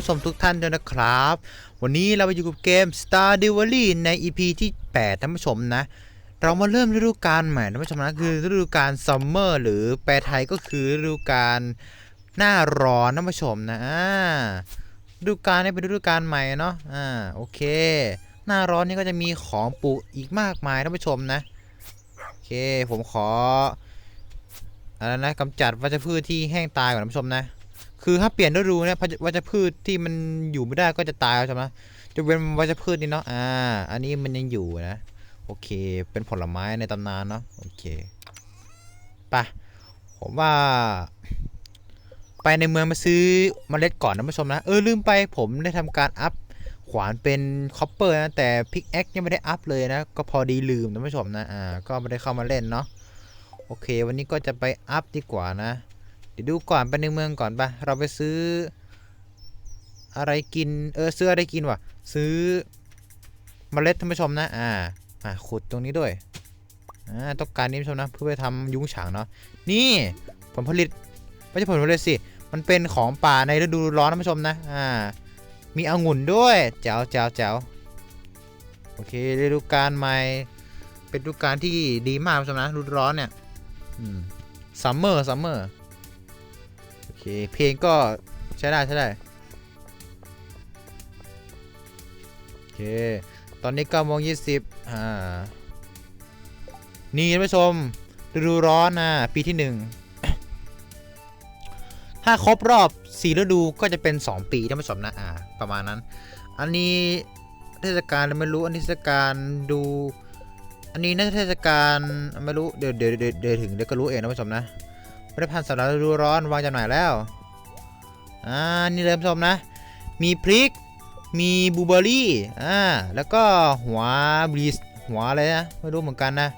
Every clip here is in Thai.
ผู้ชมทุกท่านด้วยนะครับ วันนี้เราไปอยู่กับเกม Star d e v a l y ใน EP ที่ 8 ท่านผู้ชมนะ เรามาเริ่มฤดูกาลใหม่ท่านผู้ชมนะคือฤดูกาลซัมเมอร์หรือแปลไทยก็คือฤดูกาลหน้าร้อนท่านผู้ชมนะฤดูกาลนี้เป็นฤดูกาลใหม่เนาะอ่าโอเค หน้าร้อนนี่ก็จะมีของปลูกอีกมากมายท่านผู้ชมนะโอเคผมขออะไรนะกำจัดวัชพืชที่แห้งตายก่อนท่านผู้ชมนะ คือถ้าเปลี่ยนฤดูเนี่ยวัชพืชที่มันอยู่ไม่ได้ก็จะตายใช่ไหมจะเป็นวัชพืชนี่เนาะอ่า อันนี้มันยังอยู่นะ โอเค เป็นผลไม้ในตำนานเนาะโอเคปะผมว่า ไปในเมืองมาซื้อเมล็ดก่อนนะผู้ชมนะเออลืมไปผมได้ทำการอัพขวานเป็นคอปเปอร์นะแต่พิกแอคยังไม่ได้อัพเลยนะ ก็พอดีลืมนะผู้ชมนะอ่าก็ไม่ได้เข้ามาเล่นเนาะโอเค วันนี้ก็จะไปอัพดีกว่านะ ดี๋ยวดูก่อนไปในเมืองก่อนปะเราไปซื้อ อะไรกิน เออซื้ออะไรกินวะซื้อเมล็ดท่านผู้ชมนะ อ่า อ่าขุดตรงนี้ด้วย อ่า ต้องการนี้ท่านผู้ชมนะ เพื่อไปทำยุ้งฉางเนาะ นี่ผลผลิต ไม่ใช่ผลผลิตสิ มันเป็นของป่าในฤดูร้อนท่านผู้ชมนะ อ่า มีองุ่นด้วยแจ๋วแจ๋วแจ๋วโอเคฤดูกาลใหม่ เป็นฤดูกาลที่ดีมากท่านผู้ชมนะฤดูร้อนเนี่ย อืมซัมเมอร์ซัมเมอร์ เค เพลงก็ใช้ได้ใช้ได้โอเค ตอนนี้9โมง20อ่า นี่ท่านผู้ชมฤดูร้อนนะปีที่ 1 ถ้าครบรอบ4ฤดูก็จะเป็น 2 ปีท่านผู้ชมนะอ่าประมาณนั้น อันนี้เทศกาลไม่รู้ อันนี้เทศกาลดู อันนี้น่าจะเทศกาลไม่รู้เดี๋ยวเดี๋ยวเดี๋ยวเดี๋ยวถึงเดี๋ยวก็รู้เองนะผู้ชมนะ ผลิตภัณฑ์สำหรับฤดูร้อนวางจำหน่ายแล้ว อ่า นี่เลยผู้ชมนะ มีพริก มีบูเบอรี่ อ่า แล้วก็หัวบลีสหัวอะไรนะ ไม่รู้เหมือนกันนะ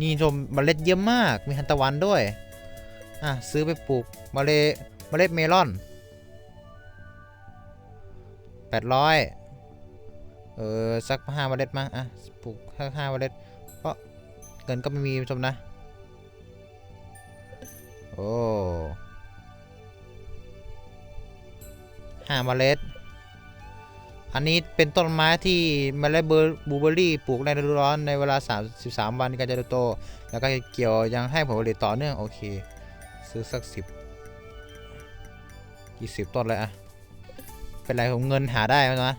นี่ชมเมล็ดเยอะมาก มีทันตะวันด้วย อะ ซื้อไปปลูกเมล็ดเมล็ดเมลอน800 เออ สักห้าเมล็ดมั้งอะ ปลูกสักห้าเมล็ดเพราะเงินก็ไม่มีชมนะ โอ้ห้าเมล็ด อันนี้เป็นต้นไม้ที่เมล็ดเบอร์บลูเบอร์รี่ปลูกในฤดูร้อนในเวลา 33 วันก็จะโต แล้วก็เกี่ยวยังให้ผลผลิตต่อเนื่อง โอเค ซื้อสักสิบกี่สิบต้นเลยอะเป็นไรผมเงินหาได้นะ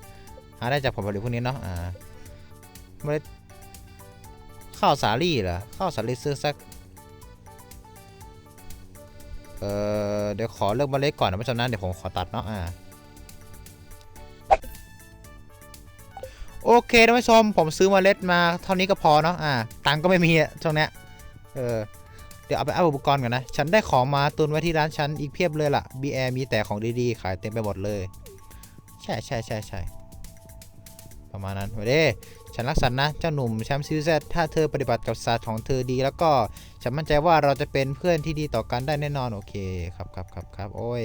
หาได้จากผลผลิตพวกนี้เนาะอ่าเมล็ดข้าวสาลี่เหรอข้าวสาลี่ซื้อสัก เออเดี๋ยวขอเลือกเมล็ดก่อนนะผู้ชมนะเดี๋ยวผมขอตัดเนาะอ่าโอเคท่านผู้ชมผมซื้อเมล็ดมาเท่านี้ก็พอเนาะอ่าตังก็ไม่มีอะช่วงเนี้ยเออเดี๋ยวเอาไปเอาอุปกรณ์ก่อนนะ ฉันได้ของมาตุนไว้ที่ร้านฉันอีกเพียบเลยล่ะ BR มีแต่ของดีๆ ขายเต็มไปหมดเลย ใช่ใช่ใช่ใช่ประมาณนั้นไว้เด ฉันรักสัตว์นะเจ้าหนุ่มแชมป์ซิวแซดถ้าเธอปฏิบัติกับสัตว์ของเธอดี แล้วก็ฉันมั่นใจว่าเราจะเป็นเพื่อนที่ดีต่อกันได้แน่นอนโอเคครับครับครับครับโอ้ย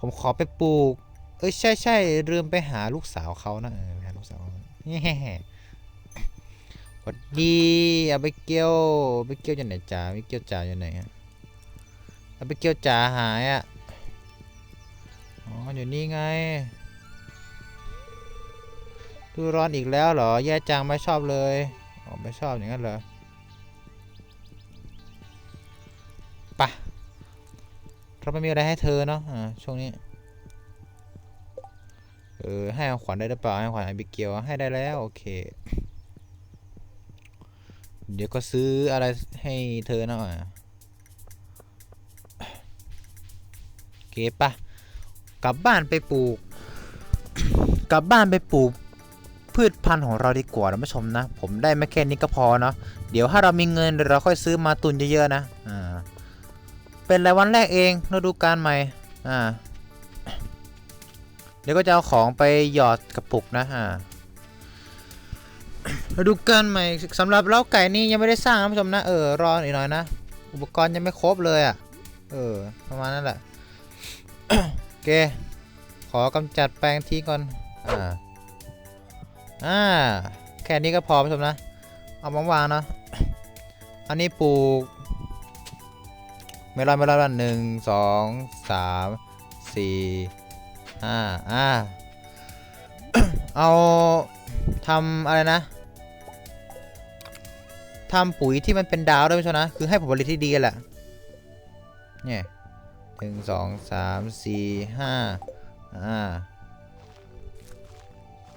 ผมขอไปปลูก เอ้ยใช่ใช่ลืมไปหาลูกสาวเขานะเออไปหาลูกสาวเขาแฮ่สวัสดีอาไปเกียวไปเกียวอยู่ไหนจ๋าไปเกียวจ๋าอยู่ไหนอะอาไปเกียวจ๋าหายอะอ๋ออยู่นี่ไงูร้อนอีกแล้วเหรอ แย่จังไม่ชอบเลยอ๋อไม่ชอบอย่างนั้นเหรอปะเราไม่มีอะไรให้เธอเนาะอ่าช่วงนี้ เออ ให้ของขวัญได้หรือเปล่าให้ของขวัญไอบิเกลให้ได้แล้วโอเค เดี๋ยวก็ซื้ออะไรให้เธอเนาะอะโอเคปะกลับบ้านไปปลูก กลับบ้านไปปลูก พืชพันธุ์ของเราดีกว่านะผู้ชมนะ ผมได้ไม่แค่นี้ก็พอเนาะเดี๋ยวถ้าเรามีเงินเราค่อยซื้อมาตุนเยอะๆนะอ่าเป็นรายวันแรกเองฤดูกาลใหม่อ่าเดี๋ยวก็จะเอาของไปหยอดกระปุกนะอ่าฤดูกาลใหม่สำหรับเล้าไก่นี่ยังไม่ได้สร้างนะผู้ชมนะเออรออีกหน่อยนะ อุปกรณ์ยังไม่ครบเลยอะเออประมาณนั้นแหละโอเคขอกำจัดแปลงทิ้งก่อนอ่า อ่าแค่นี้ก็พอผู้ชมนะ เอามาวางเนาะอันนี้ปลูกเมลอนเมลอนหนึ่งสองสามสี่อ่าอ่าเอาทำอะไรนะทำปุ๋ยที่มันเป็นดาวด้วยใช่ไหมคือให้ผลผลิตที่ดีแหละเนี่ยหนึ่งสองสามสี่ห้าอ่า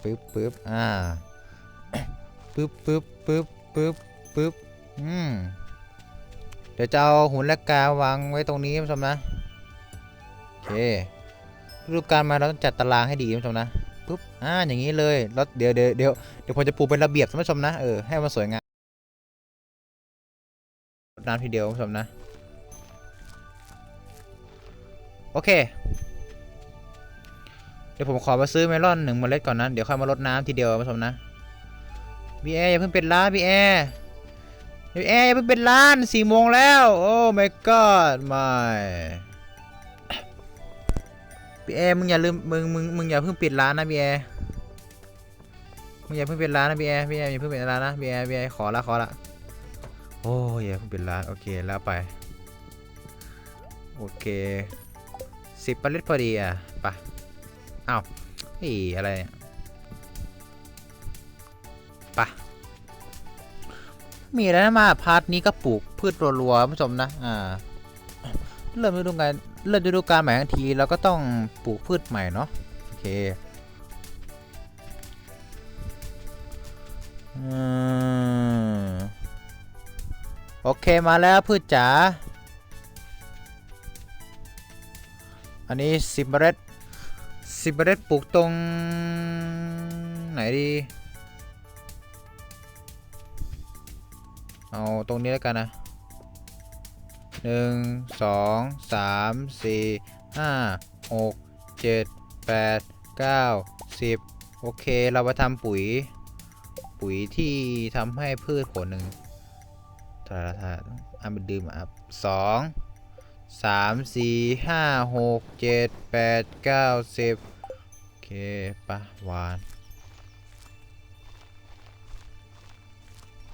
ปึ๊บปึ๊บอ่าปึ๊บปึ๊บปึ๊บปึ๊บปึ๊บอืมเดี๋ยวจะเอาหุ่นและกาวางไว้ตรงนี้ท่านผู้ชมนะโอเคฤดูกาลมาเราต้องจัดตารางให้ดีท่านผู้ชมนะปุ๊บอ่าอย่างนี้เลยแล้วเดี๋ยวเดี๋ยวเดี๋ยวเดี๋ยวผมจะปูเป็นระเบียบท่านผู้ชมนะเออให้มันสวยงามน้ำทีเดียวท่านผู้ชมนะโอเค เดี๋ยวผมขอมาซื้อเมลอนหนึ่งเมล็ดก่อนนะ เดี๋ยวค่อยมารดน้ำทีเดียวท่านผู้ชมนะพี่แอร์อย่าเพิ่งเป็นล้านพี่แอร์พี่แอร์อย่าเพิ่งเป็นล้านสี่โมงแล้ว โอ้ my god ไม่พี่แอร์มึงอย่าลืมมึงมึงมึงอย่าเพิ่งปิดร้านนะพี่แอร์มึงอย่าเพิ่งปิดร้านนะพี่แอร์พี่แอร์อย่าเพิ่งปิดร้านนะพี่แอร์พี่แอร์ขอละขอละโอ้ยอย่าเพิ่งปิดร้านโอเคแล้วไปโอเคสิบปลิตพอดีอะไป อ้าวเฮ้ยอะไรเนี่ยไปมีอะไรนะมาพาร์ทนี้ก็ปลูกพืชรัวๆผู้ชมนะ อ่า เริ่มฤดูกาลเริ่มฤดูกาลใหม่ทันทีเราก็ต้องปลูกพืชใหม่เนาะโอเคอืมโอเคมาแล้วพืชจ๋าอันนี้สิบเมล็ด สิบเมล็ดปลูกตรง ไหนดี เอาตรงนี้แล้วกันนะหนึ่งสองสามสี่ห้าหกเจ็ดแปดเก้าสิบโอเค เรามาทำปุ๋ย ปุ๋ยที่ทำให้พืชผลหนึ่งทาทาอ่านเป็นดื่มอะสอง สามสี่ห้าหกเจ็ดแปดเก้าสิบโอเคปะหวาน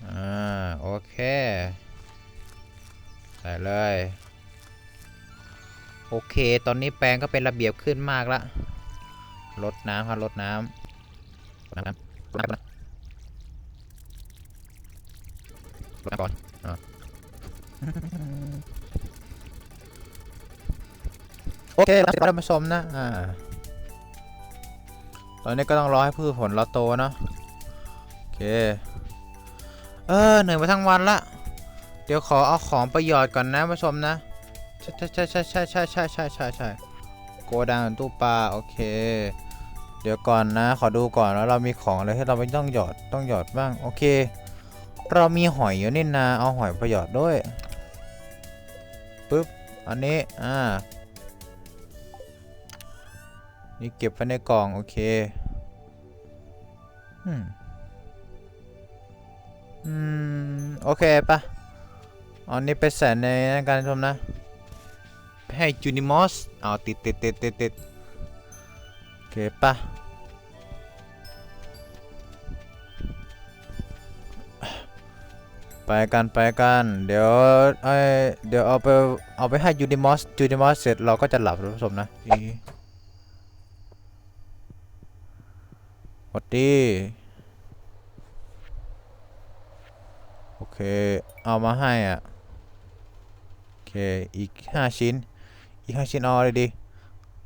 อ่าโอเค ใส่เลย โอเค ตอนนี้แปลงก็เป็นระเบียบขึ้นมากละลดน้ำครับลดน้ำลดน้ำลดน้ำลดน้ำก่อนอะ โอเคเราจะมาชมนะ อ่า ตอนนี้ก็ต้องรอให้พืชผลเราโตเนาะ โอเค เออเหนื่อยมาทั้งวันละ เดี๋ยวขอเอาของประโยชน์ก่อนนะผู้ชมนะ ใช่ใช่ใช่ใช่ใช่ใช่ใช่ใช่ใช่โกดังตู้ปลาโอเค เดี๋ยวก่อนนะ ขอดูก่อนแล้วเรามีของอะไรที่เราไม่ต้องหยอดต้องหยอดบ้าง โอเค เรามีหอยอยู่นี่นาเอาหอยประหยอดด้วยปึ๊บ อันนี้ อ่า นี่เก็บไว้ในกล่อง โอเคอืมอืมโอเคปะอันนี้ไปใส่ในนั้นกันชมนะ ให้จูนิมอสเอาติดติดติดติดติดโอเคปะไปกันไปกัน เดี๋ยวไอเดี๋ยวเอาไปเอาไปให้จูนิมอสจูนิมอสเสร็จเราก็จะหลับท่านผู้ชมนะอีหวั ดี โอเค เอามาให้อะ โอเค อีกห้าชิ้น อีกห้าชิ้นเอาอะไรดี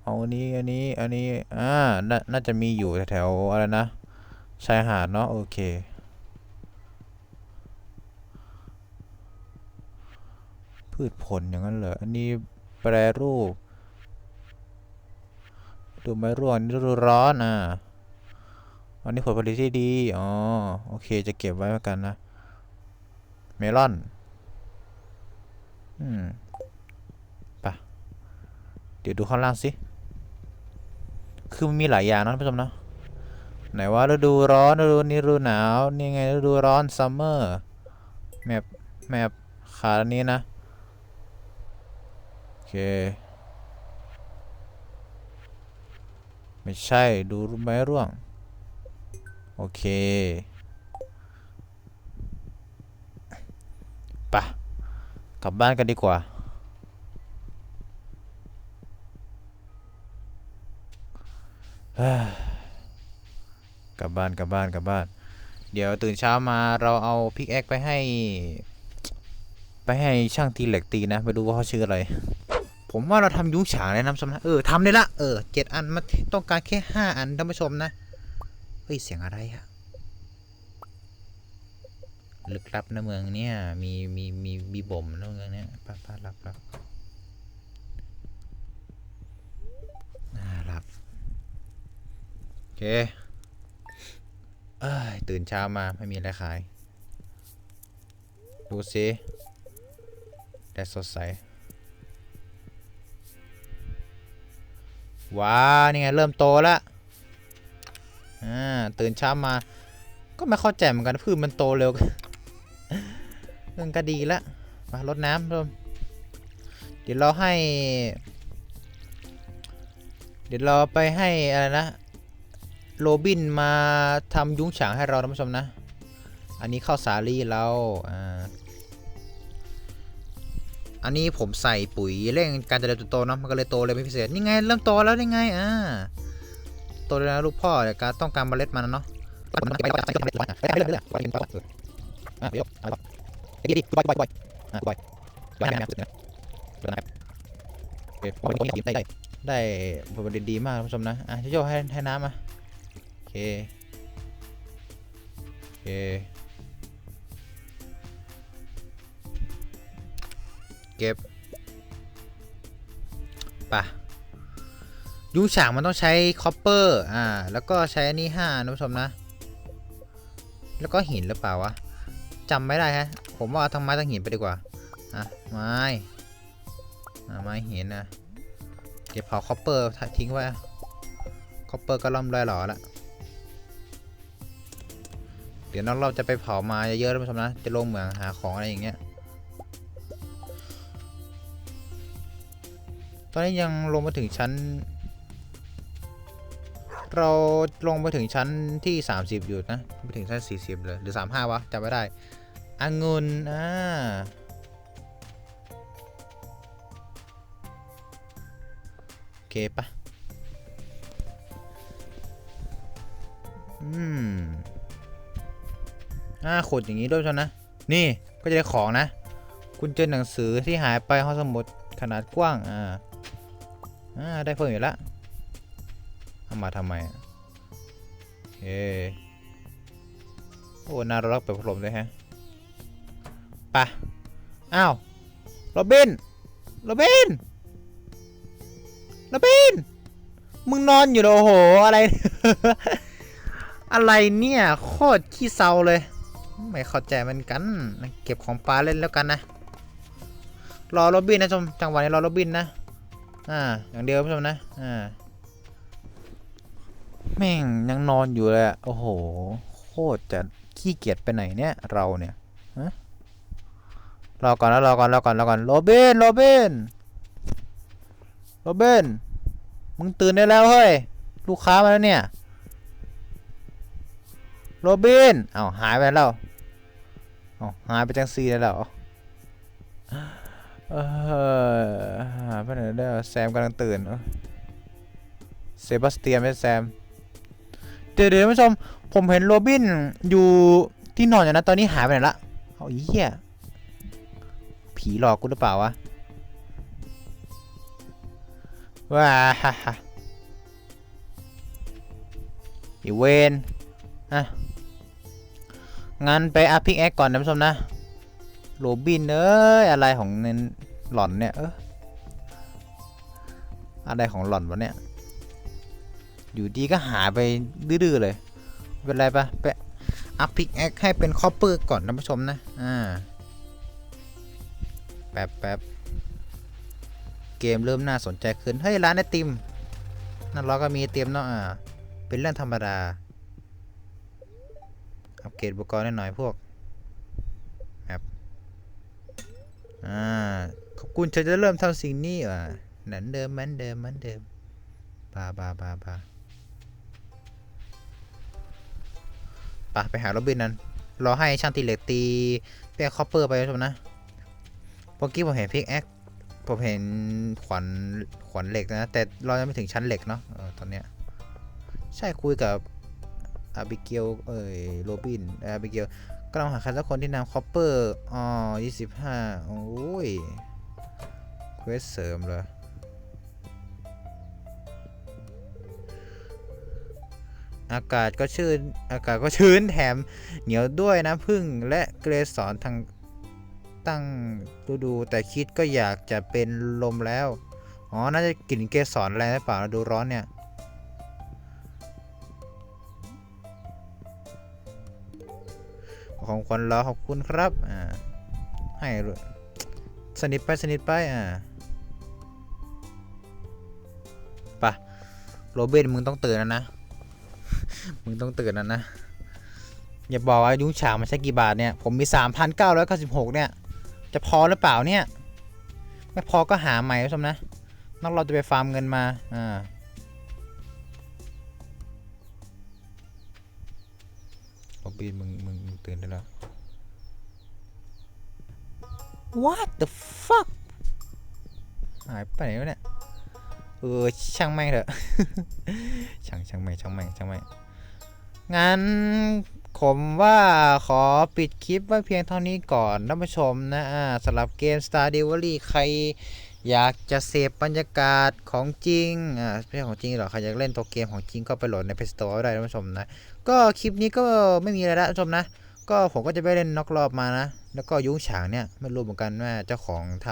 เอาอันนี้ อันนี้ อันนี้ อ่าน,น่าจะมีอยู่แถวๆอะไรนะ ชายหาดเนาะ โอเคพืชผลอย่างนั้นเหรอ อันนี้แปรรูป ดูไม้ร่วงอันนี่ฤดูร้อนอ่า อันนี้ผลผลิตที่ดี อ๋อ โอเค จะเก็บไว้เหมือนกันนะ เมลอน อืมปะเดี๋ยวดูข้างล่างสิ คือมันมีหลายอย่างนะท่านผู้ชมนะ ไหนว่าฤดูร้อนฤดูนี้ฤดูหนาว นี่ไงฤดูร้อนซัมเมอร์แมปแมปขาอันนี้นะ โอเคไม่ใช่ดูไม้ร่วง โอเคปะกลับบ้านกันดีกว่าเกลับบ้านกลับบ้านกลับบ้าน เดี๋ยวตื่นเช้ามาเราเอาพิกแอคไปให้ ไปให้ช่างตีเหล็กตีนะ ไปดูว่าเขาชื่ออะไร ผมว่าเราทำยุ้งฉางเลยนะนผู้ชมนะเออทำได้ละ เออเจ็ดอันมันต้องการแค่ห้าอันท่านผู้ชมนะ เฮ้ย เสียงอะไรอะลึกลับนะเมืองเนี่ย มี มี มีมีบ่มนะเมืองเนี้ยป้าป้ารับรับน่ารับโอเคเอ้ยตื่นเช้ามาไม่มีอะไรขาย ดูสิแดดสดใส ว้า นี่ไง เริ่มโตแล้ว อ่าตื่นเช้ามา ก็ไม่เข้าใจเหมือนกันพืชมันโตเร็วเรื่องก็ดีแล้วมารดน้ำเริ่มเดี๋ยวเราให้ เดี๋ยวเราไปให้อะไรนะโรบินมาทำยุ้งฉางให้เราท่านผู้ชมนะ อันนี้ข้าวสาลีเราอ่าอันนี้ผมใส่ปุ๋ยเร่งการเจริญเติบโตเนาะมันก็เลยโตเลยเป็นพิเศษ นี่ไงเริ่มโตแล้วนี่ไงอ่า โตแล้วนะลูกพ่อแต่การต้องการเมล็ดมันนะเนาะได้ผลผลิตดีมากท่านผู้ชมนะ อะโจให้ให้น้ำมาโอเคโอเคเก็บปะ ยุ้งฉางมันต้องใช้คอปเปอร์อ่าแล้วก็ใช้อันนี้ห้านะผู้ชมนะ แล้วก็หินหรือเปล่าวะจำไม่ได้ฮะ ผมว่าเอาทั้งไม้ทั้งหินไปดีกว่าอะไม้อะไม้หินนะเดี๋ยวเผาคอปเปอร์ทิ้งไว้คอปเปอร์ก็ล่อมลอยหล่อละเดี๋ยวน้องเราจะไปเผามาเยอะๆท่านผู้ชมนะ จะลงเหมืองหาของอะไรอย่างเงี้ย ตอนนี้ยังลงมาถึงชั้น เราลงมาถึงชั้นที่ 30 อยู่นะไม่ถึงชั้น 40 เลย หรือ 35 วะจำไม่ได้องุ่นอ่าโอเคปะอืมอ่าขดอย่างนี้ด้วยช่นะ นี่ก็จะได้ของนะ คุณเจอหนังสือที่หายไปห้องสมุดขนาดกว้าง อ่า อ่า ได้เพิ่มอยู่แล้ว เอามาทำไมอะโอเคโอ้น่ารักแบบพัดลมด้วยฮะปะอ้าวโรบินโรบินโรบินมึงนอนอยู่หรอโอ้โห อะไร อะไรเนี่ย โคตรขี้เศร้าเลย ไม่เข้าใจเหมือนกัน เก็บของปลาเล่นแล้วกันนะ รอโรบินนะชม จังหวะนี้รอโรบินนะ อ่า อย่างเดียวผู้ชมนะ อ่า แม่งยังนอนอยู่เลยอะโอ้โห โคตรจะขี้เกียจไปไหนเนี่ย เราเนี่ยฮะรอก่อนนะรอก่อนรอก่อนรอก่อนโรเบินโรเบินโรเบินมึงตื่นได้แล้วเฮ้ย ลูกค้ามาแล้วเนี่ยโรเบินเอ้าหายไปแล้วเอ้าหายไปจังซีแล้วเออหาไปไหนได้วแซมกำลังตื่นเอ้ยเซบาสเตียนไม่แซม เดี๋ยวเดี๋ยวท่านผู้ชม ผมเห็นโรบินอยู่ที่นอนอยู่นะ ตอนนี้หายไปไหนละเอาอีเหี้ย ผีหลอกกูหรือเปล่าวะ ว้าฮ่าฮ่าอีเวนอะ งั้นไปอัพพิกแอคก่อนนะท่านผู้ชมนะ โรบินเอ้ย อะไรของเนนหล่อนเนี่ย เอออะไรของหล่อนวะเนี่ย อยู่ดีก็หายไปดื้อเลยไม่เป็นไรปะไปอัพพิกแอคให้เป็นคอปเปอร์ก่อนท่านผู้ชมนะ อ่า แป๊บแป๊บเกมเริ่มน่าสนใจขึ้น เฮ้ย ร้านไอติมนั่นเราก็มีไอติมเนาะ อ่า เป็นเรื่องธรรมดา อัปเกรดอุปกรณ์หน่อยพวกอ่า ขอบคุณเธอจะเริ่มทำสิ่งนี้อะเหมือนเดิมเหมือนเดิมเหมือนเดิมปาปาปาปา ปไปหาโรบินนั้น รอให้ช่างตีเหล็กตีเปียคอปเปอร์ไปชมนะเมื่อกี้ผมเห็นพิกแอคผมเห็นขวัญขวัญเหล็กนะ แต่เรายังไม่ถึงชั้นเหล็กเนาะออตอนเนี้ยใช่คุยกับอาบิเกลเอ้ยโรบินอาบิเกลกำลังหาใครสักคนที่นำคอปเปอร์อ๋อยี่สิบห้าโอ้ยเควสเสริมเลย อากาศก็ชื้นอากาศก็ชื้นแถมเหนียวด้วยนะพึ่งและเกรสอนทางตั้งฤดูแต่คิดก็อยากจะเป็นลมแล้ว อ๋อ น่าจะกลิ่นเกสรแรงหรือเปล่าดูร้อนเนี่ย ของขวัญเหรอขอบคุณครับ อ่า ให้ด้วยสนิทไปสนิทไป อ่าไปะโรเบนมึงต้องตื่นแล้วนะ มึงต้องตื่นแล้วนะ อย่าบอกว่ายุ้งฉางมันใช้กี่บาทเนี่ย ผมมี 3,996 เนี่ย จะพอหรือเปล่าเนี่ย ไม่พอก็หาใหม่ผู้ชมนะ นอกเราจะไปฟาร์มเงินมา อ่าโรบินมึงมึงมึงตื่นได้แล้ว What the fuck หายไปไหนวะเนี่ย เออ ช่างแม่งเถอะ ช่างช่างแม่งช่างแม่งช่างแม่ง งั้นผมว่าขอปิดคลิปไว้เพียงเท่านี้ก่อนท่านผู้ชมนะอ่าสำหรับเกม Star d e v a l y ใครอยากจะเสพบรรยากาศของจริง อ่าไม่ใช่ของจริงหรอกใครอยากเล่นตัวเกมของจริงก็ไปโหลดใน Play Store ได้ท่านผู้ชมนะ ก็คลิปนี้ก็ไม่มีอะไรละท่านผู้ชมนะ ก็ผมก็จะไปเล่นนอกรอบมานะ แล้วก็ยุ้งฉางเนี่ยไม่รู้เหมือนกันว่าเจ้าของท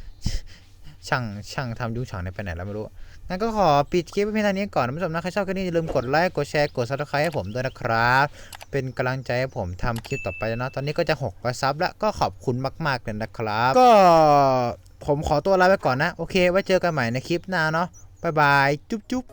ำช่างช่างทำยุ้งฉางเนี่ยไปไหนแล้วไม่รู้ งั้นก็ขอปิดคลิปว้เพียงเท่านี้ก่อนนะผู้ชมนะ ใครชอบคลิปนี้อย่าลืมกดไลค์ กดแชร์ กด subscribe ให้ผมด้วยนะครับ เป็นกำลังใจให้ผมทำคลิปต่อไปนะ ตอนนี้ก็จะ600ซับแล้ว ก็ขอบคุณมากๆเลยนะครับ ก็ผมขอตัวลาไปก่อนนะ โอเค ไว้เจอกันใหม่ในคลิปหน้าเนาะ บ๊ายบาย จุ๊บจุ๊บ